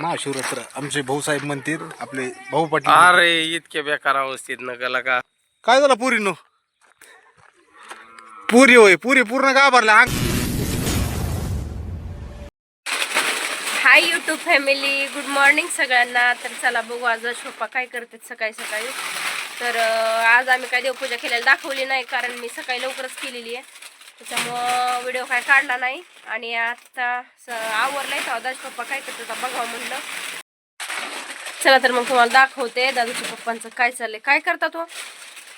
महाशिवरात्र. आमचे भाऊसाहेब म्हणतील आपले भाऊ पाटील अरे इतके बेकार अवस्थेत नका का काय झालं पुरीनो? पुरी होय पुरी पूर्ण गाभारला अंग hi YouTube family good morning सगळ्यांना. तर चला बघू आज शोपा काय करतात सकाळी सकाळी. तर आज आम्ही काय देवपूजा केलेली दाखवली नाही कारण मी सकाळी लवकरच केलेली आहे. त्याच्यामुळं व्हिडिओ काय काढला नाही. आणि आता स- आवरलाय तर पप्पा काय करतात बघावं म्हणलं. चला तर मग तुम्हाला दाखवते दादूच्या पप्पांचं काय चाललंय. काय करता तो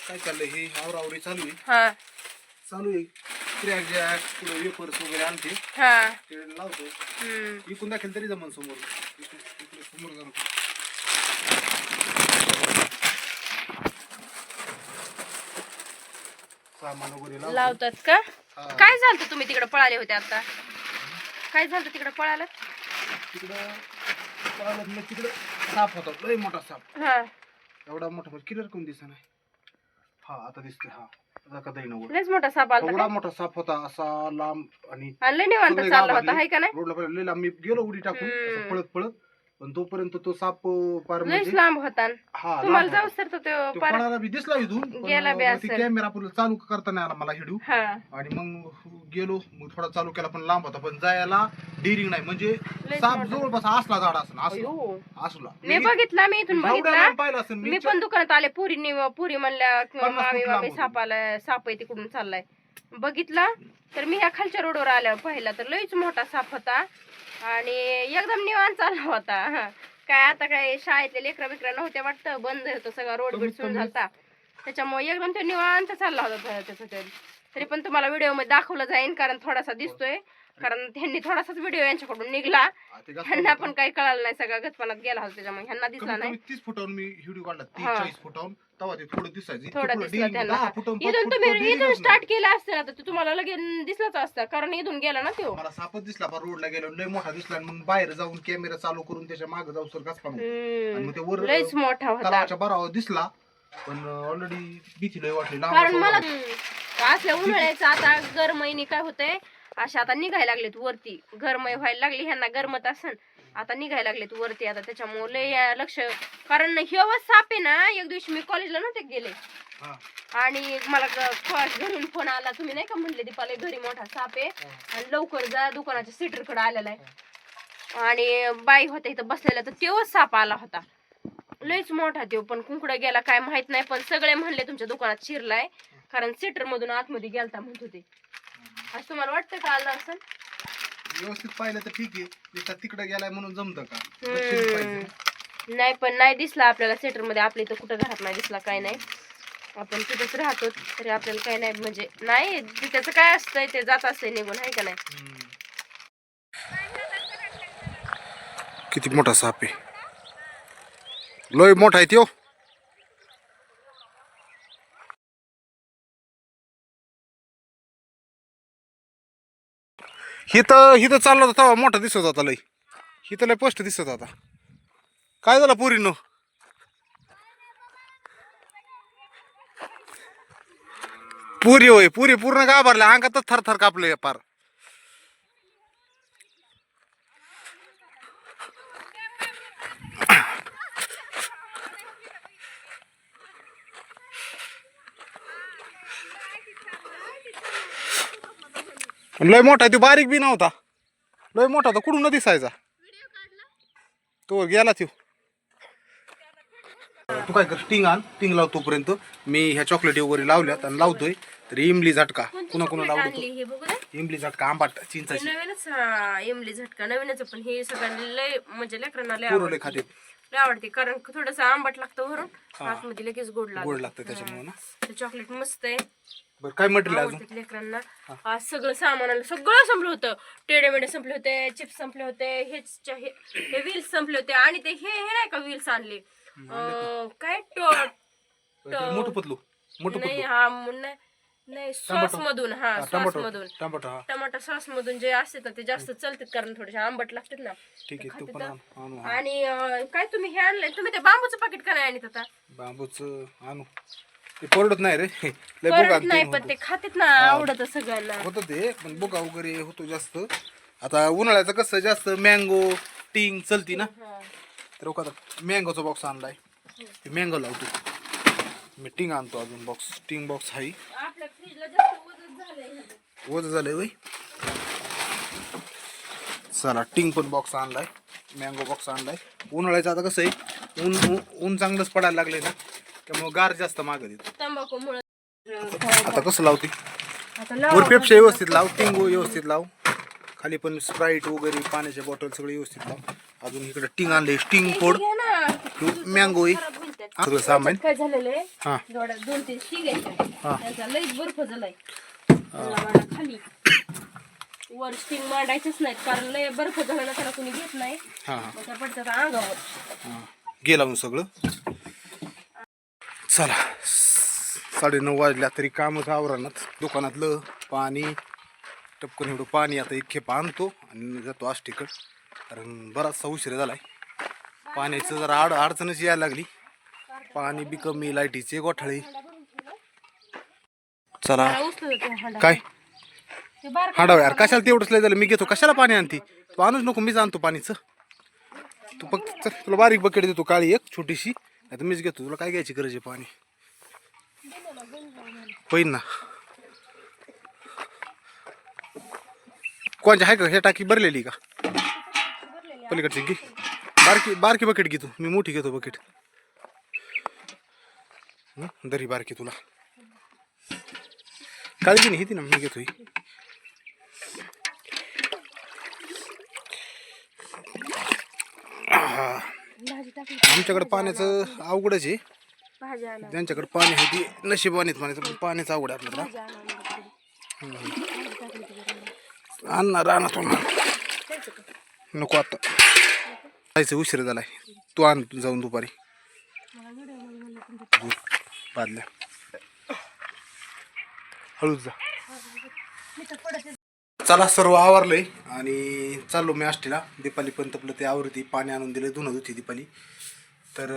काय चाललंय? हे आवरावरी चालू आहे. हा. चालू आहे. क्रॅक जॅक पुढे वेपर्स वगैरे आणते. हा. ते लावतो. हम्म. इकून दाखल तरी जमन समोर. इकडे इकडे समोर जाऊन सामान वगैरे लावतो. लावतात का? हा. काय झालं तुम्ही तिकडे पळाले होते आता? काय झालं तिकडे पळाला तिकडं पळालं म्हणजे तिकडं साप होता. लय मोठा साप. हा. एवढा मोठा म्हणजे क्लिअर कोण दिसत नाही. हा आता दिसतोय हा. आता का तरी नव्वद लयच मोठा साप एवढा मोठा साप होता असा लांब आणि लय निवांत सगळे चालला गावातले होता हाय का नाही? रोडला पळाला. लय लांब. मी गेलो उडी टाकून असं हम्म. पळत पळत पण तोपर्यंत तो साप पार लयच म्हणजे लांब होता. हा तुम्हाला लांब जाऊ होता. सर तर तो तो पार पळायला बी दिसला इथून पण गेला बी मग ती असेल. कॅमेरा आपल्याला चालू करता नाही आला मला हिडू. हा. आणि मग गेलो मग थोडा चालू केला पण लांब होता. पण जायला डिरिंग नाही. म्हणजे लयच साप मोठा. जवळपास असला झाड असला असला. अयो. असला. मी बघितला मी इथून एवढ्या बघितला. लांब पाहिलं असेल मी पण दुकानात आले पुरी पुरी म्हणल्या पन्नास मामी फूट मामी लांब साप आलाय साप आहे तिकडून चाललाय. बघितला तर मी ह्या खालच्या रोडवर आल्या पाहिला तर लयच मोठा साप होता आणि एकदम निवांत चालला होता. हा. काय आता काय शाळेतले लेकरा बिकरा नव्हत्या वाटतं बंद होतं सगळा रोड बीड सुरू झालता. त्याच्यामुळे एकदम तो निवांत चालला होता त्याचा तरी तरी पण तुम्हाला व्हिडिओमध्ये दाखवलं जाईल कारण थोडासा दिसतोय. कारण त्यांनी थोडासाच व्हिडिओ यांच्याकडून निघला. ते जास्त ह्यांना होतं. पण काही कळालं नाही. सगळा गचपणात गेला होता त्याच्यामुळे. ह्यांना दिसला नाही. तीस फुटावरून मी व्हिडिओ काढला. तीस हा. चाळीस फुटावरून. तेव्हा ते थोडं दिसायचं. इतकं थोडा पुढं दिसला dealing त्यांना. दहा फुटावरून पाच इथून फुट तुम्ही इथून स्टार्ट केला असतं ना तर तुम्हाला लगेच दिसलाच असता. कारण इथून गेला ना तो. मला सापच दिसला बा रोडला गेलो. लय मोठा दिसला आणि मग बाहेर जाऊन कॅमेरा चालू करून त्याच्यामागे जाऊ सर आणि मग ते वर लयच मोठा होता. तलावाच्या बरावर दिसला. पण ऑलरेडी भीती लय वाटली. लांब कारण मला. असल्या उन्हाळ्याचं आता गरमईने काय होतंय? अशा आता निघायला लागलेत वरती. गरमई व्हायला लागली ह्यांना गरमत असन. आता निघायला लागलेत वरती आता त्याच्यामुळे लय लक्ष. कारण हेव साप आहे ना एक दिवशी मी कॉलेजला नव्हते गेले. आणि मला घरून फोन आला. तुम्ही नाही का म्हणले दीपाला घरी मोठा साप आहे. आणि लवकर जा दुकानाच्या सीटरकडे आलेला आहे. आणि बाई होत्या इथं बसलेल्या तर तेव्हाच साप आला होता. लयच मोठा देव पण कुंकडं गेला काय माहीत नाही. पण सगळे म्हणले तुमच्या दुकानात शिरलाय. कारण सीटर मधून आतमध्ये गेलता म्हणत होते. असं तुम्हाला वाटतं का आलं असं? व्यवस्थित पाहिलं तर ठीक आहे. नुसता तिकडे गेलाय म्हणून जमतं का? पाहिजे. नाही पण नाही दिसला आपल्याला सेटरमध्ये. आपल्या इथं कुठं घरात नाही दिसला काय नाही. आपण तिथंच राहतो तरी आपल्याला काय नाही. म्हणजे नाही त्याचं काय असतंय ते जात असतंय निघून आहे का नाही? हम्म. किती मोठा साप आहे. लय मोठा आहे त्यो. हिथं हिथं चालला होता तेव्हा मोठा दिसत होता लय. हिथं लय पोस्ट दिसत होता. काय झालं पुरीनो? पुरी होय पुरी पूर्ण गाभारल्या अंगातच थरथर कापले पार. लय मोठा तो बारीक बी नव्हता. लय मोठा तो कुठून न दिसायचा. तो गेला त्यो. तू काय कर टिंग आण टिंग लाव तोपर्यंत. मी ह्या चॉकलेटी वगैरे लावल्यात आणि लावतोय तर इमली झटका. पुन्हा पुन्हा लावतो हे इमली झटका आंबाट चिंचाची नवीनच हा, इमली झटका नवीनच पण हे सगळ्यांना लय म्हणजे लेकरांना लय आवडते. खाते. लय आवडते कारण थोडस आंबट लागतं आतमध्ये लगेच गोड लागतं गोड लागतं. त्याच्यामुळे ना. ते चॉकलेट मस्त आहे. बरं काय मटेरियल अजून? आवडतात लेकरांना. आज सगळं सामान आलं सगळं संपलं होतं. टेडे मेडे संपले होते चिप्स संपले होते हेच च- हे हे व्हील्स संपले होते. आणि ते हे हे नाही का व्हील्स आणले? अं, काय टो मोठं पतलू. मोठं नाही पतलू. हा म- नाही नाही सॉस मधून हा सॉस टमाटो. मधून टमाटो हा. टमाटर सॉस मधून जे असते ना ते जास्त चालतात कारण थोडेसे आंबट लागतात ना. ठीक आहे तू पण आण आणू आणि अं, काय तुम्ही हे आणलंय? तुम्ही ते बांबूचं पाकिट का नाही आणत आता? बांबूच आणू. ते परवडत नाही रे. लय बोगा परत नाही पण ते खातात ना आवडत सगळ्यांना. होतं ते पण बोगा वगैरे होतो जास्त. आता उन्हाळ्याचं कसं जास्त मँगो टिंग चलती ना. हा. तर मँगोचा बॉक्स आणलाय. मँगो लावतो. मी टिंग आणतो अजून बॉक्स टिंग बॉक्स आहे आपल्या फ्रीजला जास्त वजन झालंय. ह्याचं. वज झालंय वय चला टिंग पण बॉक्स आणलाय. मँगो बॉक्स आणलाय. उन्हाळ्याचं आता कसं आहे ऊन ऊन- ऊन चांगलंच पडायला लागले ना. त्यामुळे गार जास्त मागत येतो तंबाखू मुळे. आता कसं लावते? आता लावा. व्यवस्थित लाव टिंग व्यवस्थित लाव. खाली पण स्प्राईट वगैरे पाण्याच्या बॉटल सगळे व्यवस्थित लाव. अजून इकडे टिंग आणले स्टिंग फोड. ना. मँगो आहे. खराब होईल त्यात. सगळं सामान. काय झालेलं आहे? हा. जोड्या दोन तीन शी घ्यायच्या हा. त्याचा लईच बर्फ झालाय. त्याला वाडा खाली. वर स्टिंग मांडायचेच नाहीत कारण लय बर्फ झाला ना त्याला कोणी घेत नाही. हा हा. मग त्या पडतात अंगावर. हा. गेला मग सगळं. चला. साडेनऊ वाजल्या तरी कामच आवरणात दुकानातलं पाणी टपकन एवढं पाणी आता एक खेप आणतो आणि जातो आष्टीकड. कारण बराचसा उशीर झालाय. पाण्याचं जरा अड अडचणच यायला लागली. पाणी बी कमी लाईटीचे गोठाळे. चला. काय? हांडाव यार कशाला तेवढंच लय झालं? मी घेतो कशाला पाणी आणते? तू आणूच नको मीच आणतो पाणीचं. तू फक्त तुला बारीक बकेट देतो काळी एक छोटीशी. नाही तर मीच घेतो तुला काय घ्यायची गरज आहे पाणी? पहिन ना कोणच्या आहे का? हे टाकी भरलेली का? पलीकडची घे. बारकी बारकी बकेट घे तू. मी मोठी घेतो बकेट. दरी बारकी तुला. काळजी नाही ती ना मी घेतो ही आमच्याकडे पाण्याचं अवघडच आहे. भाजी ज्यांच्याकडे पाणी आहे ती नशिबानेच म्हणायचं पाण्याचं अवघड आहे आपल्याला भाजी आणा आणणार राहणार नको आता. जायचं उशीर झालाय. तू आण जाऊन दुपारी. बादल्या हळूच जा. चला सर्व आवरलंय. आणि चाललो मी आष्टीला. दीपाली पण तपलं ते आवरती. पाणी आणून दिलं धुणं धुती दीपाली. तर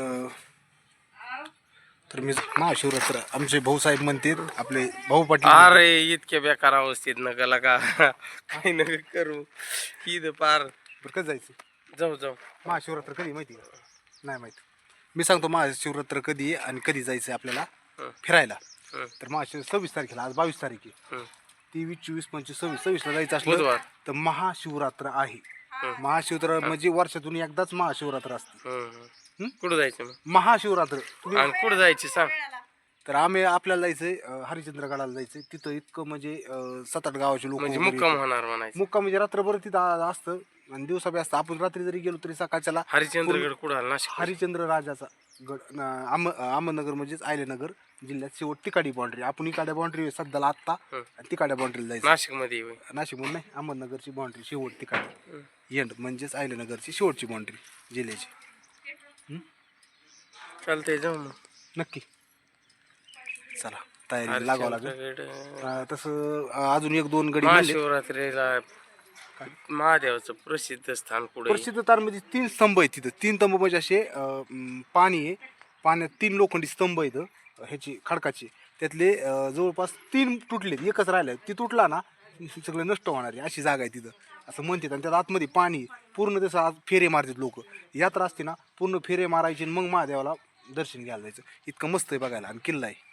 तर मी महाशिवरात्र आमचे भाऊसाहेब म्हणते आपले भाऊ पाटील अरे इतके बेकार अवस्थेत नका का? काही नका करू? ईद पार. बरं कधी जायचं? जाऊ जाऊ. महाशिवरात्र कधी माहिती नाही माहिती. मी सांगतो महाशिवरात्र कधी आणि कधी जायचं आपल्याला. फिरायला. तर महाशिव सव्वीस तारखेला आज बावीस तारीख आहे. तेवीस चोवीस पंचवीस सव्वीस सव्वीसला जायचं असलं बुधवार. तर महाशिवरात्र आहे. महाशिवरात्र म्हणजे वर्षातून एकदाच महाशिवरात्र असते. कुठं जायचं मग? महाशिवरात्र. तुम्ही आणि कुठं जायची सांग. तर आम्ही आपल्याला जायचंय अं, हरिश्चंद्रगडाला जायचंय. तिथं इतकं म्हणजे अं, सात आठ गावाचे लोक म्हणजे मुक्काम होणार म्हणायचं. मुक्काम म्हणजे रात्रभर तिथं आ- असतं. आणि दिवसा बी असतं. आपण रात्री जरी गेलो तरी सकाळच्याला हरिश्चंद्रगड कुठं आला? नाशिक हरिश्चंद्र राजाचा गड न- अहमदनगर म्हणजेच आयलेनगर जिल्ह्यात शेवट तिकाडी बाउंड्री आपण इकाड्या बाउंड्री सध्याला आत्ता. आणि तिकाड्या बाउंड्रीला जायचं. नाशिकमध्ये. नाशिक म्हणून नाही अहमदनगरची बाउंड्री शेवट तिकाडी. एंड म्हणजेच आयलेनगरची शेवटची बाउंड्री जिल्ह्याची. चालतंय जाऊ मग. नक्की. चला तयारी लागावं लागेल. हरिश्चंद्रगड अं, तसं अं, अजून एक दोन गडी म्हणले महाशिवरात्रीला महादेवाचं प्रसिद्ध स्थान कुठे? प्रसिद्ध तारमध्ये तीन स्तंभ आहेत तिथं. तीन स्तंभ म्हणजे असे अं, पाणी आहे. पाण्यात तीन लोखंडी स्तंभ आहेत ह्याची खडकाची. त्यातले अं, जवळपास तीन तुटलेत एकच राहिलं ती तुटला ना सगळं नष्ट होणार आहे अशी जागा आहे तिथं. असं म्हणतात. आणि त्यात आतमध्ये पाणी आहे. पूर्ण तसं आज फेरे मारतात लोक. यात्रा असते ना पूर्ण फेरे मारायचे आणि मग महादेवाला दर्शन घ्यायला जायचं. इतकं मस्त आहे बघायला. आणि किल्ला आहे.